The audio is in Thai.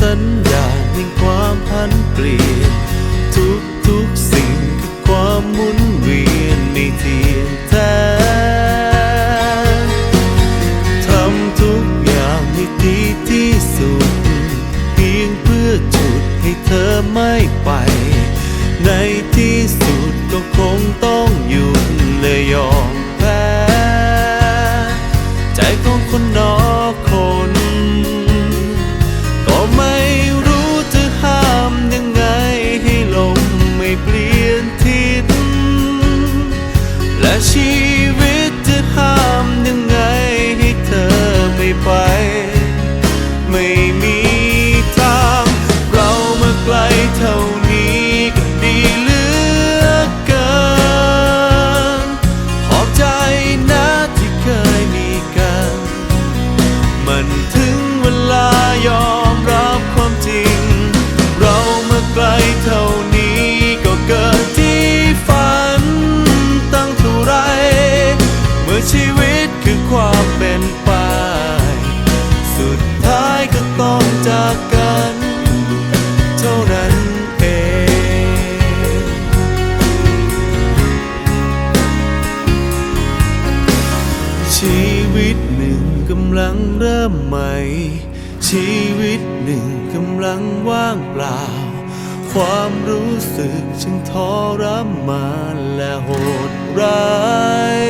สัญญาณแห่งความพันเปลี่ยน ทุกทุกสิ่งคือความหมุนเวียนไม่เที่ยงแท้ทำทุกอย่างให้ดีที่สุด เพียงเพื่อจุดให้เธอไม่ไป ในที่ คือความเป็นไป สุดท้ายก็ต้องจากกัน เท่านั้นเอง ชีวิตหนึ่งกำลังเริ่มใหม่ ชีวิตหนึ่งกำลังว่างเปล่า ความรู้สึกช่างทรมานและโหดร้าย